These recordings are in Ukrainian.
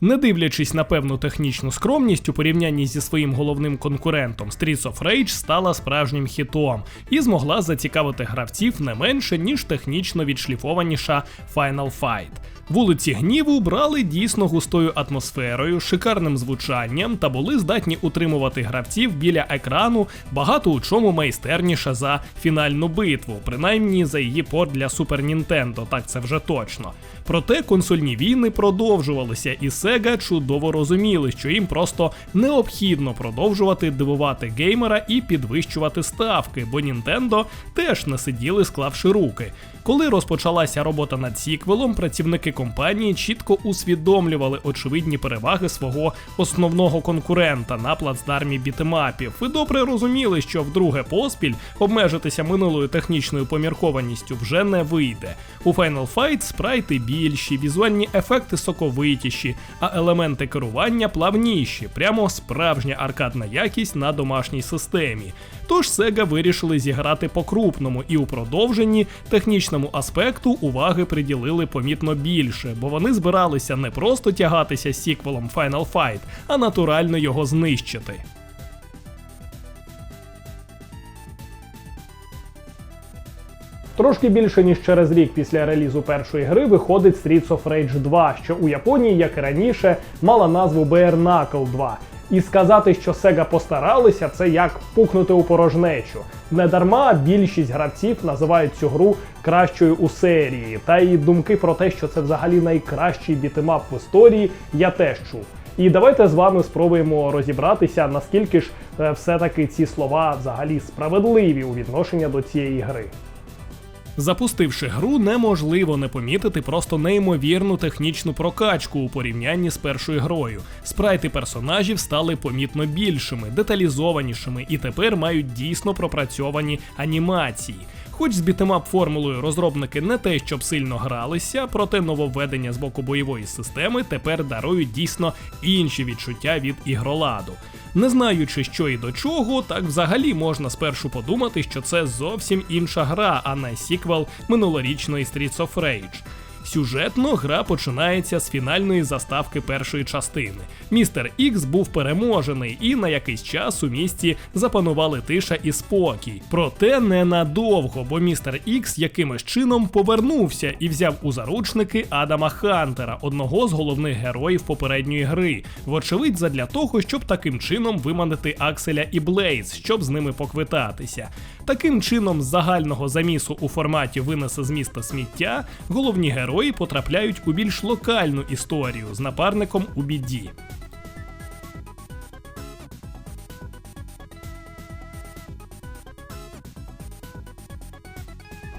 Не дивлячись на певну технічну скромність у порівнянні зі своїм головним конкурентом, Streets of Rage стала справжнім хітом і змогла зацікавити гравців не менше, ніж технічно відшліфованіша Final Fight. Вулиці гніву брали дійсно густою атмосферою, шикарним звучанням та були здатні утримувати гравців біля екрану багато у чому майстерніше за фінальну битву, принаймні за її порт для Super Nintendo, так це вже точно. Проте консольні війни продовжувалися, і Sega чудово розуміли, що їм просто необхідно продовжувати дивувати геймера і підвищувати ставки, бо Nintendo теж не сиділи склавши руки. Коли розпочалася робота над сіквелом, працівники компанії чітко усвідомлювали очевидні переваги свого основного конкурента на плацдармі бітемапів і добре розуміли, що вдруге поспіль обмежитися минулою технічною поміркованістю вже не вийде. У Final Fight спрайти більші, візуальні ефекти соковитіші, а елементи керування плавніші, прямо справжня аркадна якість на домашній системі. Тож Sega вирішили зіграти по-крупному і у продовженні технічному аспекту уваги приділили помітно більше, бо вони збиралися не просто тягатися з сіквелом Final Fight, а натурально його знищити. Трошки більше ніж через рік після релізу першої гри виходить Streets of Rage 2, що у Японії, як і раніше, мала назву Bare Knuckle 2. І сказати, що Sega постаралися, це як пухнути у порожнечу. Недарма більшість гравців називають цю гру кращою у серії. Та й думки про те, що це взагалі найкращий бітемап в історії, я теж чув. І давайте з вами спробуємо розібратися, наскільки ж е, все-таки ці слова взагалі справедливі у відношенні до цієї гри. Запустивши гру, неможливо не помітити просто неймовірну технічну прокачку у порівнянні з першою грою. Спрайти персонажів стали помітно більшими, деталізованішими і тепер мають дійсно пропрацьовані анімації. Хоч з бітемап формулою розробники не те, щоб сильно гралися, проте нововведення з боку бойової системи тепер дарують дійсно інші відчуття від ігроладу. Не знаючи, що і до чого, так взагалі можна спершу подумати, що це зовсім інша гра, а не сіквел минулорічної Streets of Rage. Сюжетно гра починається з фінальної заставки першої частини. Містер Ікс був переможений, і на якийсь час у місті запанували тиша і спокій. Проте ненадовго, бо містер Ікс якимось чином повернувся і взяв у заручники Адама Хантера, одного з головних героїв попередньої гри. Вочевидь, задля того, щоб таким чином виманити Акселя і Блейз, щоб з ними поквитатися. Таким чином, з загального замісу у форматі винесе з міста сміття, головні герої потрапляють у більш локальну історію з напарником у біді.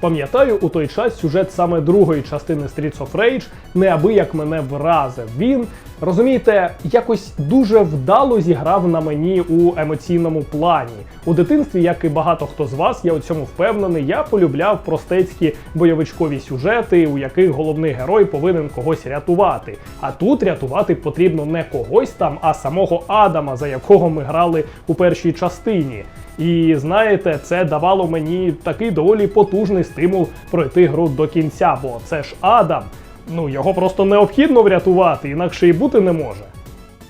Пам'ятаю, у той час сюжет саме другої частини Streets of Rage неабияк мене вразив. Він, розумієте, якось дуже вдало зіграв на мені у емоційному плані. У дитинстві, як і багато хто з вас, я у цьому впевнений, я полюбляв простецькі бойовичкові сюжети, у яких головний герой повинен когось рятувати. А тут рятувати потрібно не когось там, а самого Адама, за якого ми грали у першій частині. І знаєте, це давало мені такий доволі потужний стимул пройти гру до кінця, бо це ж Адам. Ну його просто необхідно врятувати, інакше і бути не може.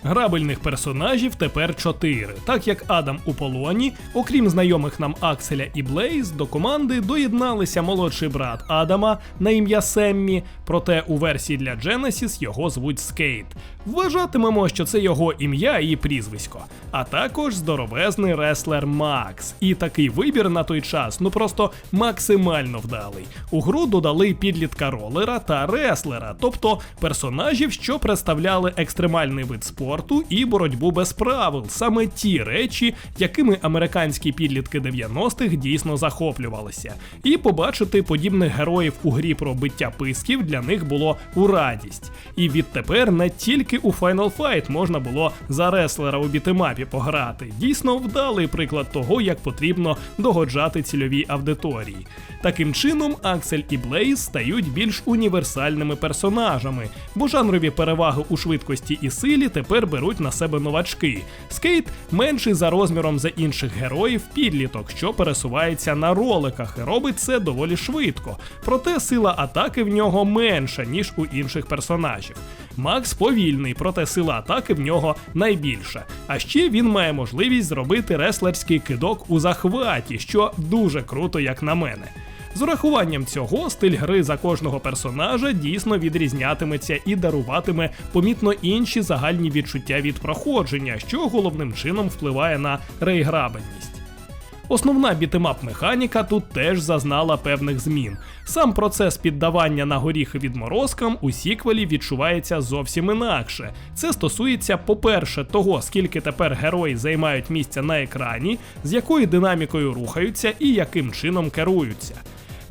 Грабельних персонажів тепер чотири. Так як Адам у полоні, окрім знайомих нам Акселя і Блейз, до команди доєдналися молодший брат Адама на ім'я Семмі, проте у версії для Genesis його звуть Скейт. Вважатимемо, що це його ім'я і прізвисько, а також здоровезний реслер Макс. І такий вибір на той час ну просто максимально вдалий. У гру додали підлітка ролера та реслера, тобто персонажів, що представляли екстремальний вид спорту і боротьбу без правил, саме ті речі, якими американські підлітки 90-х дійсно захоплювалися. І побачити подібних героїв у грі про биття писків для них було у радість. І відтепер не тільки у Final Fight можна було за реслера у бітемапі пограти. Дійсно вдалий приклад того, як потрібно догоджати цільовій аудиторії. Таким чином, Аксель і Блейз стають більш універсальними персонажами, бо жанрові переваги у швидкості і силі тепер тепер беруть на себе новачки. Скейт менший за розміром за інших героїв підліток, що пересувається на роликах і робить це доволі швидко. Проте сила атаки в нього менша, ніж у інших персонажів. Макс повільний, проте сила атаки в нього найбільша. А ще він має можливість зробити реслерський кидок у захваті, що дуже круто, як на мене. З урахуванням цього стиль гри за кожного персонажа дійсно відрізнятиметься і даруватиме помітно інші загальні відчуття від проходження, що головним чином впливає на реіграбельність. Основна бітемап механіка тут теж зазнала певних змін. Сам процес піддавання на горіхи відморозкам у сіквелі відчувається зовсім інакше. Це стосується, по-перше, того, скільки тепер герої займають місця на екрані, з якою динамікою рухаються і яким чином керуються.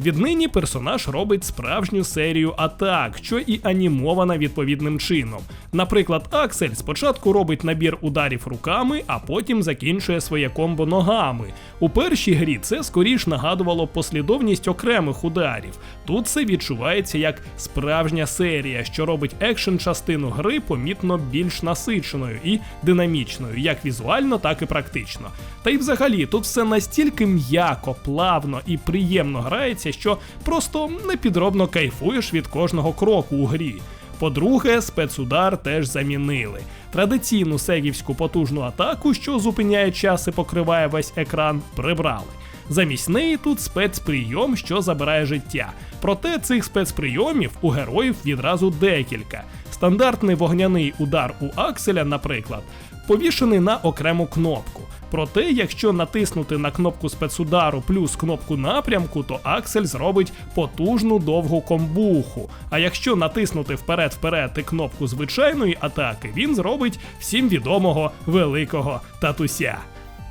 Віднині персонаж робить справжню серію атак, що і анімована відповідним чином. Наприклад, Аксель спочатку робить набір ударів руками, а потім закінчує своє комбо ногами. У першій грі це скоріш нагадувало послідовність окремих ударів. Тут це відчувається як справжня серія, що робить екшен частину гри помітно більш насиченою і динамічною, як візуально, так і практично. Та й взагалі тут все настільки м'яко, плавно і приємно грається, що просто непідробно кайфуєш від кожного кроку у грі. По-друге, спецудар теж замінили. Традиційну сегівську потужну атаку, що зупиняє час і покриває весь екран, прибрали. Замість неї тут спецприйом, що забирає життя. Проте цих спецприйомів у героїв відразу декілька. Стандартний вогняний удар у Акселя, наприклад, повішений на окрему кнопку. Проте, якщо натиснути на кнопку спецудару плюс кнопку напрямку, то Аксель зробить потужну довгу комбуху. А якщо натиснути вперед-вперед і кнопку звичайної атаки, він зробить всім відомого великого татуся.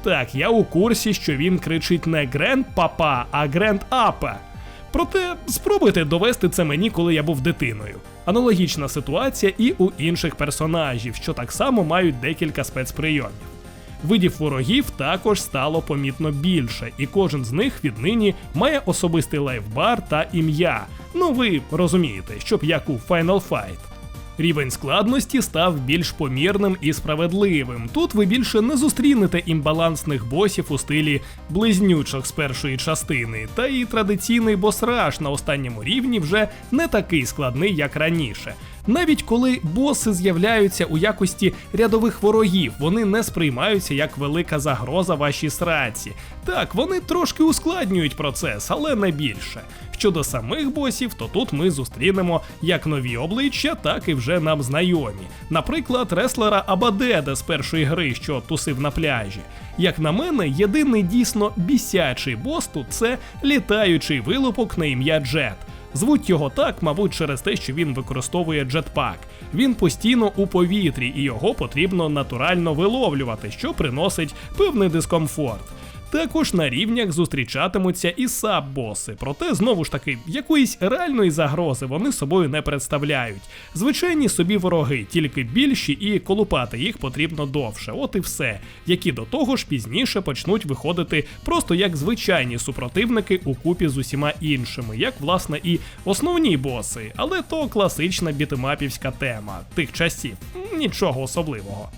Так, я у курсі, що він кричить не Гренд Папа, а Гренд Апа. Проте спробуйте довести це мені, коли я був дитиною. Аналогічна ситуація і у інших персонажів, що так само мають декілька спецприйомів. Видів ворогів також стало помітно більше, і кожен з них віднині має особистий лайфбар та ім'я. Ну ви розумієте, щоб як у Final Fight. Рівень складності став більш помірним і справедливим. Тут ви більше не зустрінете імбалансних босів у стилі близнючок з першої частини, та і традиційний босраж на останньому рівні вже не такий складний, як раніше. Навіть коли боси з'являються у якості рядових ворогів, вони не сприймаються як велика загроза вашій сраці. Так, вони трошки ускладнюють процес, але не більше. Щодо самих босів, то тут ми зустрінемо як нові обличчя, так і вже нам знайомі. Наприклад, реслера Абадеда з першої гри, що тусив на пляжі. Як на мене, єдиний дійсно бісячий бос тут це літаючий вилупок на ім'я Джет. Звуть його так, мабуть, через те, що він використовує джетпак. Він постійно у повітрі, і його потрібно натурально виловлювати, що приносить певний дискомфорт. Також на рівнях зустрічатимуться і саб-боси, проте знову ж таки якоїсь реальної загрози вони собою не представляють. Звичайні собі вороги, тільки більші, і колупати їх потрібно довше. От і все, які до того ж пізніше почнуть виходити просто як звичайні супротивники у купі з усіма іншими, як власне і основні боси, але то класична бітемапівська тема тих часів, нічого особливого.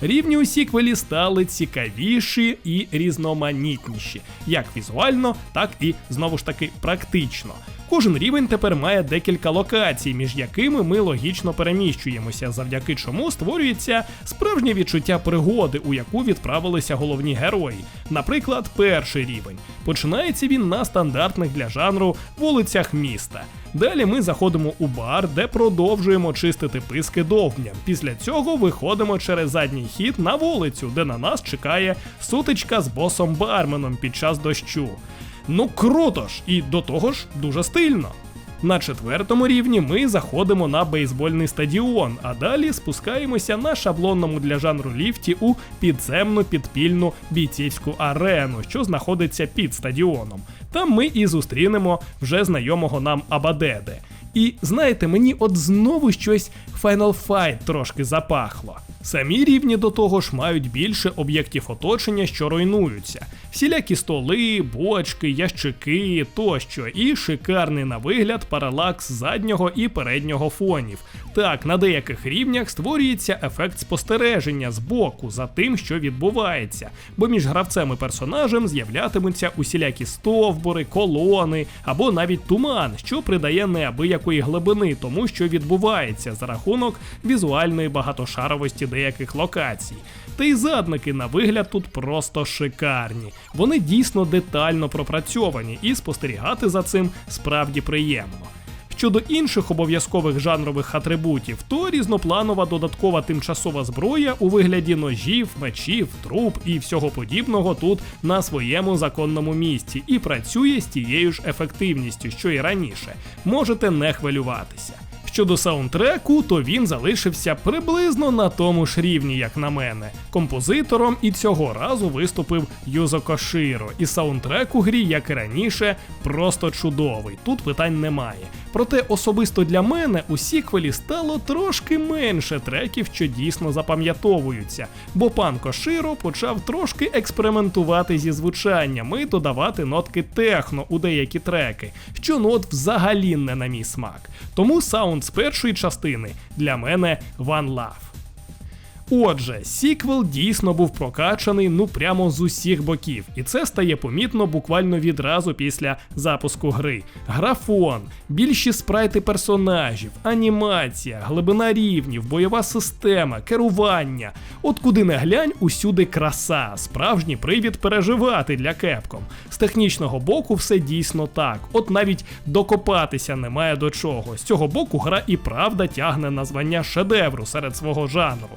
Рівні у сіквелі стали цікавіші і різноманітніші, як візуально, так і знову ж таки практично. Кожен рівень тепер має декілька локацій, між якими ми логічно переміщуємося, завдяки чому створюється справжнє відчуття пригоди, у яку відправилися головні герої. Наприклад, перший рівень. Починається він на стандартних для жанру вулицях міста. Далі ми заходимо у бар, де продовжуємо чистити писки довгням. Після цього виходимо через задній хід на вулицю, де на нас чекає сутичка з босом барменом під час дощу. Ну круто ж, і до того ж дуже стильно. На четвертому рівні ми заходимо на бейсбольний стадіон, а далі спускаємося на шаблонному для жанру ліфті у підземну підпільну бійцівську арену, що знаходиться під стадіоном. Там ми і зустрінемо вже знайомого нам Абадеде. І знаєте, мені от знову щось Final Fight трошки запахло. Самі рівні до того ж мають більше об'єктів оточення, що руйнуються. Всілякі столи, бочки, ящики тощо, і шикарний на вигляд паралакс заднього і переднього фонів. Так, на деяких рівнях створюється ефект спостереження з боку за тим, що відбувається, бо між гравцем і персонажем з'являтимуться усілякі стовбури, колони або навіть туман, що придає неабиякої глибини тому, що відбувається за рахунок візуальної багатошаровості деяких локацій. Та й задники на вигляд тут просто шикарні. Вони дійсно детально пропрацьовані, і спостерігати за цим справді приємно. Щодо інших обов'язкових жанрових атрибутів, то різнопланова додаткова тимчасова зброя у вигляді ножів, мечів, труб і всього подібного тут на своєму законному місці і працює з тією ж ефективністю, що і раніше. Можете не хвилюватися. Щодо саундтреку, то він залишився приблизно на тому ж рівні, як на мене. Композитором і цього разу виступив Юзо Коширо, і саундтрек у грі, як і раніше, просто чудовий. Тут питань немає. Проте особисто для мене у сіквелі стало трошки менше треків, що дійсно запам'ятовуються, бо пан Коширо почав трошки експериментувати зі звучанням і додавати нотки техно у деякі треки, що нот взагалі не на мій смак. Тому саунд з першої частини для мене One Love. Отже, сіквел дійсно був прокачаний ну прямо з усіх боків, і це стає помітно буквально відразу після запуску гри. Графон, більші спрайти персонажів, анімація, глибина рівнів, бойова система, керування. От куди не глянь, усюди краса, справжній привід переживати для Capcom. З технічного боку все дійсно так. От навіть докопатися немає до чого. З цього боку гра і правда тягне на звання шедевру серед свого жанру.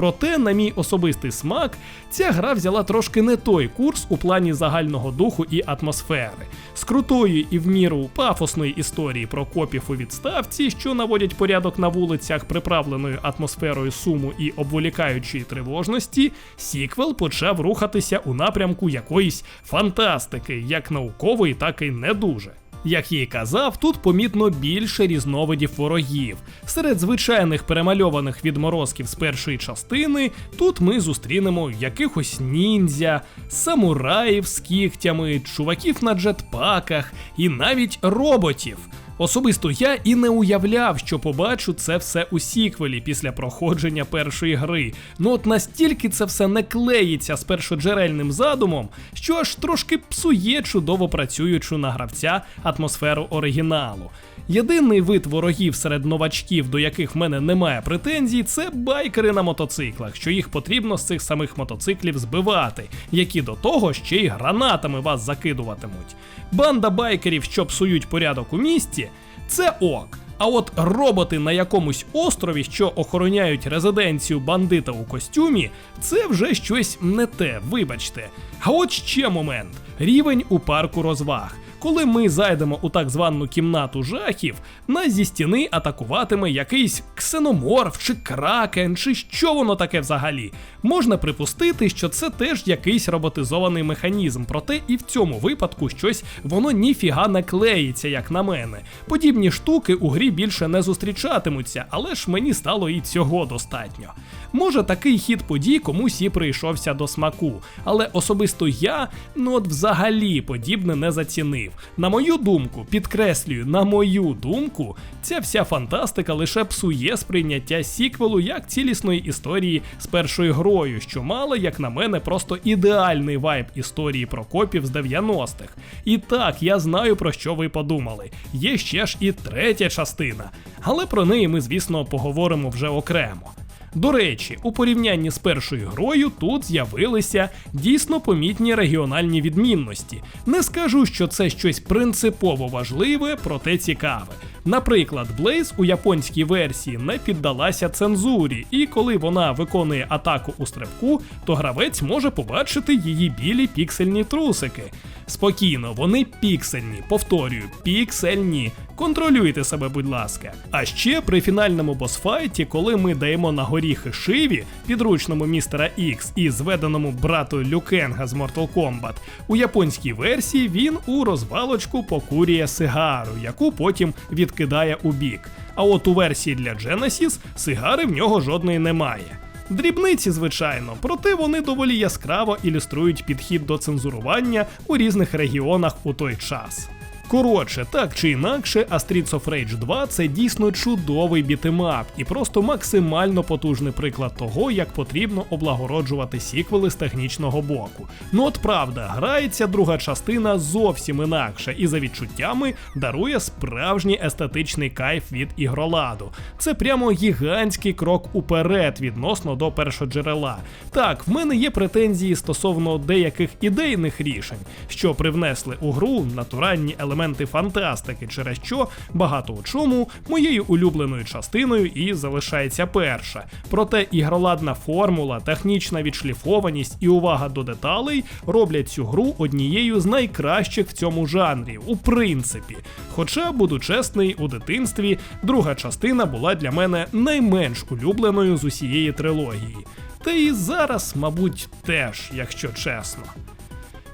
Проте, на мій особистий смак, ця гра взяла трошки не той курс у плані загального духу і атмосфери. З крутої і в міру пафосної історії про копів у відставці, що наводять порядок на вулицях, приправленою атмосферою суму і обволікаючої тривожності, сіквел почав рухатися у напрямку якоїсь фантастики, як наукової, так і не дуже. Як я й казав, тут помітно більше різновидів ворогів. Серед звичайних перемальованих відморозків з першої частини тут ми зустрінемо якихось ніндзя, самураїв з кігтями, чуваків на джетпаках і навіть роботів. Особисто я і не уявляв, що побачу це все у сіквелі після проходження першої гри. Ну от настільки це все не клеїться з першоджерельним задумом, що аж трошки псує чудово працюючу на гравця атмосферу оригіналу. Єдиний вид ворогів серед новачків, до яких в мене немає претензій, це байкери на мотоциклах, що їх потрібно з цих самих мотоциклів збивати, які до того ще й гранатами вас закидуватимуть. Банда байкерів, що псують порядок у місті, це ок. А от роботи на якомусь острові, що охороняють резиденцію бандита у костюмі, це вже щось не те, вибачте. А от ще момент: рівень у парку розваг. Коли ми зайдемо у так звану кімнату жахів, нас зі стіни атакуватиме якийсь ксеноморф чи кракен, чи що воно таке взагалі. Можна припустити, що це теж якийсь роботизований механізм, проте і в цьому випадку щось воно ніфіга не клеїться, як на мене. Подібні штуки у грі більше не зустрічатимуться, але ж мені стало і цього достатньо. Може, такий хід подій комусь і прийшовся до смаку, але особисто я, ну от взагалі подібне не зацінив. На мою думку, підкреслюю, на мою думку, ця вся фантастика лише псує сприйняття сіквелу як цілісної історії з першою грою, що мала, як на мене, просто ідеальний вайб історії про копів з 90-х. І так, я знаю про що ви подумали. Є ще ж і третя частина, але про неї ми, звісно, поговоримо вже окремо. До речі, у порівнянні з першою грою тут з'явилися дійсно помітні регіональні відмінності. Не скажу, що це щось принципово важливе, проте цікаве. Наприклад, Blaze у японській версії не піддалася цензурі, і коли вона виконує атаку у стрибку, то гравець може побачити її білі піксельні трусики. Спокійно, вони піксельні, повторюю, піксельні. Контролюйте себе, будь ласка. А ще при фінальному босфайті, коли ми даємо на горіхи шиві, підручному містера Ікс і зведеному брату Люкенга з Mortal Kombat, у японській версії він у розвалочку покурює сигару, яку потім відкидає у бік. А от у версії для Genesis сигари в нього жодної немає. Дрібниці, звичайно, проте вони доволі яскраво ілюструють підхід до цензурування у різних регіонах у той час. Коротше, так чи інакше, а Streets of Rage 2 це дійсно чудовий бітемап і просто максимально потужний приклад того, як потрібно облагороджувати сіквели з технічного боку. Ну от правда, грається друга частина зовсім інакше і за відчуттями дарує справжній естетичний кайф від ігроладу. Це прямо гігантський крок уперед відносно до першоджерела. Так, в мене є претензії стосовно деяких ідейних рішень, що привнесли у гру натуральні елементи фантастики, через що багато у чому моєю улюбленою частиною і залишається перша. Проте ігроладна формула, технічна відшліфованість і увага до деталей роблять цю гру однією з найкращих в цьому жанрі, у принципі. Хоча, буду чесний, у дитинстві друга частина була для мене найменш улюбленою з усієї трилогії. Та і зараз, мабуть, теж, якщо чесно.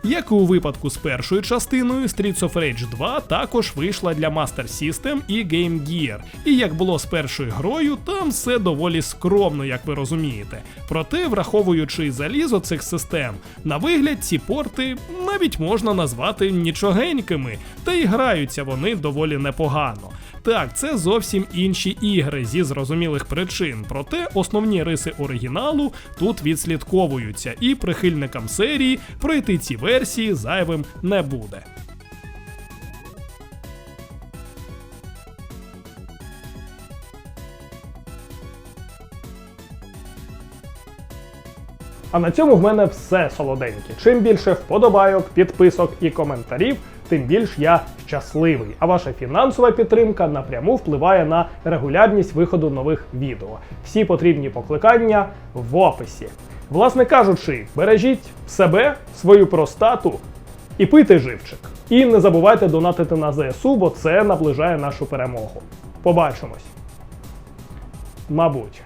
Як і у випадку з першою частиною, Streets of Rage 2 також вийшла для Master System і Game Gear. І як було з першою грою, там все доволі скромно, як ви розумієте. Проте, враховуючи залізо цих систем, на вигляд ці порти навіть можна назвати нічогенькими, та й граються вони доволі непогано. Так, це зовсім інші ігри зі зрозумілих причин, проте основні риси оригіналу тут відслідковуються, і прихильникам серії пройти ці версії зайвим не буде. А на цьому в мене все солоденьке. Чим більше вподобайок, підписок і коментарів, тим більш я щасливий. А ваша фінансова підтримка напряму впливає на регулярність виходу нових відео. Всі потрібні покликання в описі. Власне кажучи, бережіть себе, свою простату і пийте живчик. І не забувайте донатити на ЗСУ, бо це наближає нашу перемогу. Побачимось. Мабуть.